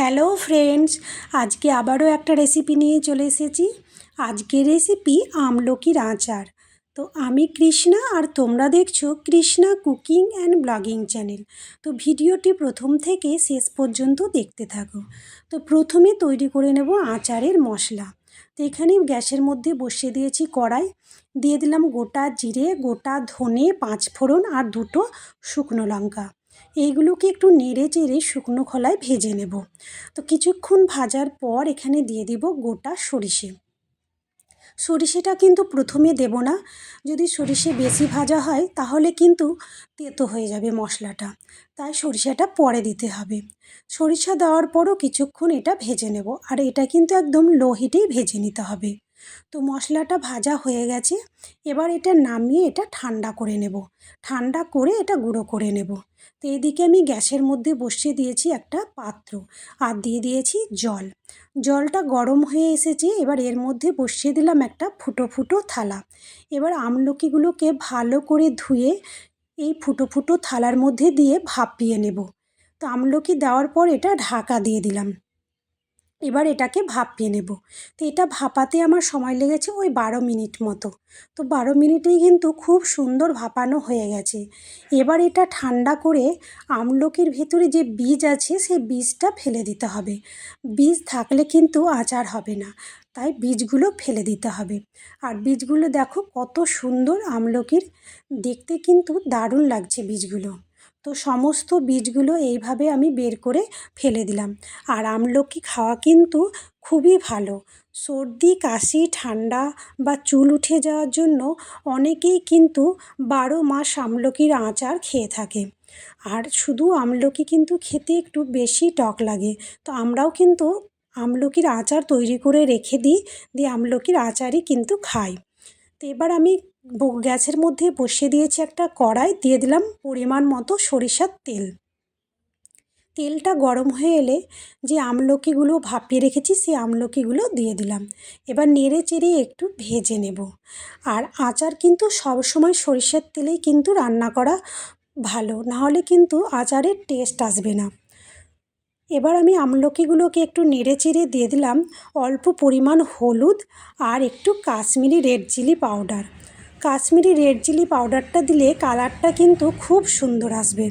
Hello friends, আজকে আবারও একটা রেসিপি নিয়ে চলে এসেছি। আজকের রেসিপি আমলকির আচার। তো আমি কৃষ্ণা আর তোমরা দেখছ Krishna cooking and blogging channel. তো ভিডিওটি প্রথম থেকে শেষ পর্যন্ত দেখতে থাকো। তো প্রথমে তৈরি করে নেব আচারের মশলা। তো এখানে গ্যাসের মধ্যে বসিয়ে দিয়েছি কড়াই। দিয়ে দিলাম গোটা জিরে, গোটা ধনে পাঁচ ফোড়ন আর দুটো শুকনো লঙ্কা। এইগুলোকে একটু নেড়ে চেড়ে শুকনো খোলায় ভেজে নেব। তো কিছুক্ষণ ভাজার পর এখানে দিয়ে দিব গোটা সরিষে। সরিষেটা কিন্তু প্রথমে দেব না। যদি সরিষে বেশি ভাজা হয়, তাহলে কিন্তু তেতো হয়ে যাবে মশলাটা। তাই সরিষাটা পরে দিতে হবে। সরিষা দেওয়ার পরও কিছুক্ষণ এটা ভেজে নেব। আর এটা কিন্তু একদম লো হিটেই ভেজে নিতে হবে। তো মশলাটা ভাজা হয়ে গেছে। এবার এটা নামিয়ে এটা ঠান্ডা করে নেব। ঠান্ডা করে এটা গুঁড়ো করে নেব। তো এদিকে আমি গ্যাসের মধ্যে বসিয়ে দিয়েছি একটা পাত্র আর দিয়ে দিয়েছি জল। জলটা গরম হয়ে এসেছে, এবার এর মধ্যে বসিয়ে দিলাম একটা ফুটো ফুটো থালা। এবার আমলকিগুলোকে ভালো করে ধুয়ে এই ফুটো ফুটো থালার মধ্যে দিয়ে ভাপিয়ে নেব। তো আমলকি দেওয়ার পর এটা ঢাকা দিয়ে দিলাম। এবার এটাকে ভাপিয়ে নেব। তো এটা ভাপাতে আমার সময় লেগেছে ওই বারো মিনিট মতো। তো বারো মিনিটেই কিন্তু খুব সুন্দর ভাপানো হয়ে গেছে। এবার এটা ঠান্ডা করে আমলকির ভেতরে যে বীজ আছে, সেই বীজটা ফেলে দিতে হবে। বীজ থাকলে কিন্তু আচার হবে না, তাই বীজগুলো ফেলে দিতে হবে। আর বীজগুলো দেখো কত সুন্দর আমলকির, দেখতে কিন্তু দারুণ লাগছে বীজগুলো। তো সমস্ত বীজগুলো এইভাবে আমি বের করে ফেলে দিলাম। আর আমলকি খাওয়া কিন্তু খুবই ভালো। সর্দি, কাশি, ঠান্ডা বা চুল উঠে যাওয়ার জন্য অনেকেই কিন্তু বারো মাস আমলকির আচার খেয়ে থাকে। আর শুধু আমলকি কিন্তু খেতে একটু বেশি টক লাগে। তো আমরাও কিন্তু আমলকির আচার তৈরি করে রেখে দিই, দিয়ে আমলকির আচারই কিন্তু খাই। তো এবার আমি গ্যাসের মধ্যে বসিয়ে দিয়েছি একটা কড়াই, দিয়ে দিলাম পরিমাণ মতো সরিষার তেল। তেলটা গরম হয়ে এলে যে আমলকিগুলো ভাপিয়ে রেখেছি, সেই আমলকিগুলো দিয়ে দিলাম। এবার নেড়ে চেড়ে একটু ভেজে নেব। আর আচার কিন্তু সবসময় সরিষার তেলেই কিন্তু রান্না করা ভালো, নাহলে কিন্তু আচারের টেস্ট আসবে না। এবার আমি আমলকিগুলোকে একটু নেড়ে চেড়ে দিয়ে দিলাম অল্প পরিমাণ হলুদ আর একটু Kashmiri red chilli powder. Kashmiri red chilli পাউডারটা দিলে কালারটা কিন্তু খুব সুন্দর আসবে।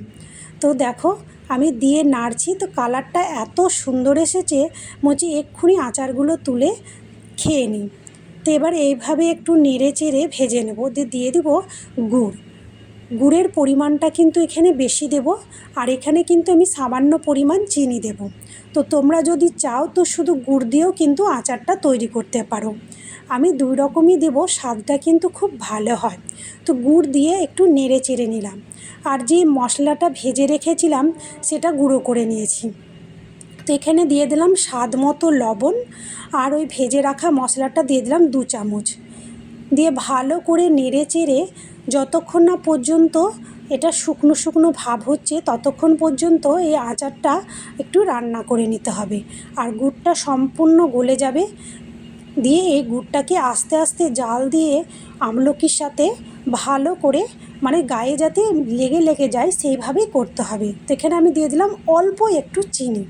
তো দেখো, আমি দিয়ে নাড়ছি, তো কালারটা এত সুন্দর এসেছে মচি এক্ষুনি আচারগুলো তুলে খেয়ে নিই। তো এবার এইভাবে একটু নেড়ে চেড়ে ভেজে নেব, দিয়ে দিয়ে দেবো গুড়। গুড়ের পরিমাণটা কিন্তু এখানে বেশি দেব, আর এখানে কিন্তু আমি সামান্য পরিমাণ চিনি দেব। তো তোমরা যদি চাও তো শুধু গুড় দিয়েও কিন্তু আচারটা তৈরি করতে পারো। আমি দুই রকমই দেব, স্বাদটা কিন্তু খুব ভালো হয়। তো গুড় দিয়ে একটু নেড়ে চেড়ে নিলাম। আর যে মশলাটা ভেজে রেখেছিলাম, সেটা গুঁড়ো করে নিয়েছি। তো এখানে দিয়ে দিলাম স্বাদ মতো লবণ, আর ওই ভেজে রাখা মশলাটা দিয়ে দিলাম দু চামচ। দিয়ে ভালো করে নেড়ে চেড়ে যতক্ষণ না পর্যন্ত এটা শুকনো শুকনো ভাব হচ্ছে, ততক্ষণ পর্যন্ত এই আচারটা একটু রান্না করে নিতে হবে। আর গুড়টা সম্পূর্ণ গলে যাবে। দিয়ে এই গুড়টাকে আস্তে আস্তে জাল দিয়ে আমলকির সাথে ভালো করে মানে গায়ে যাতে লেগে লেগে যায়, সেইভাবেই করতে হবে। তো এখানে আমি দিয়ে দিলাম অল্প একটু চিনি।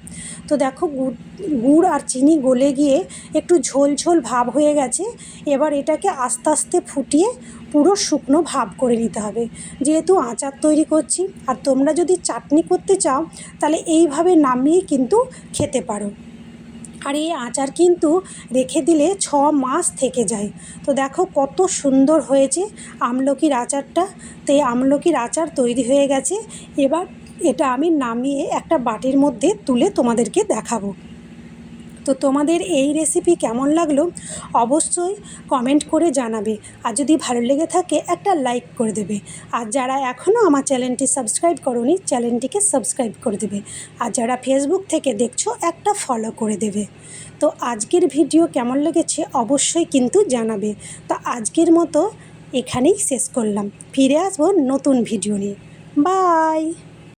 তো দেখো গুড় গুড় আর চিনি গলে গিয়ে একটু ঝোল ঝোল ভাব হয়ে গেছে। এবার এটাকে আস্তে আস্তে ফুটিয়ে পুরো শুকনো ভাব করে নিতে হবে। যেহেতু আচার তৈরি করছি, আর তোমরা যদি চাটনি করতে চাও, তাহলে এইভাবে নামিয়ে কিন্তু খেতে পারো। আর এই আচার কিন্তু রেখে দিলে ছ মাস থেকে যায়। তো দেখো কত সুন্দর হয়েছে আমলকির আচারটা। তো এই আমলকির আচার তৈরি হয়ে গেছে। এবার এটা আমি নামিয়ে একটা বাটির মধ্যে তুলে তোমাদেরকে দেখাবো। তো তোমাদের এই রেসিপি কেমন লাগল অবশ্যই কমেন্ট করে জানাবে। আর যদি ভালো লেগে থাকে, একটা লাইক করে দেবে। আর যারা এখনও আমার চ্যানেলটি সাবস্ক্রাইব করনি চ্যানেলটিকে সাবস্ক্রাইব করে দেবে। আর যারা ফেসবুক থেকে দেখছ, একটা ফলো করে দেবে। তো আজকের ভিডিও কেমন লেগেছে অবশ্যই কিন্তু জানাবে। তো আজকের মতো এখানেই শেষ করলাম। ফিরে আসব নতুন ভিডিও নিয়ে। বাই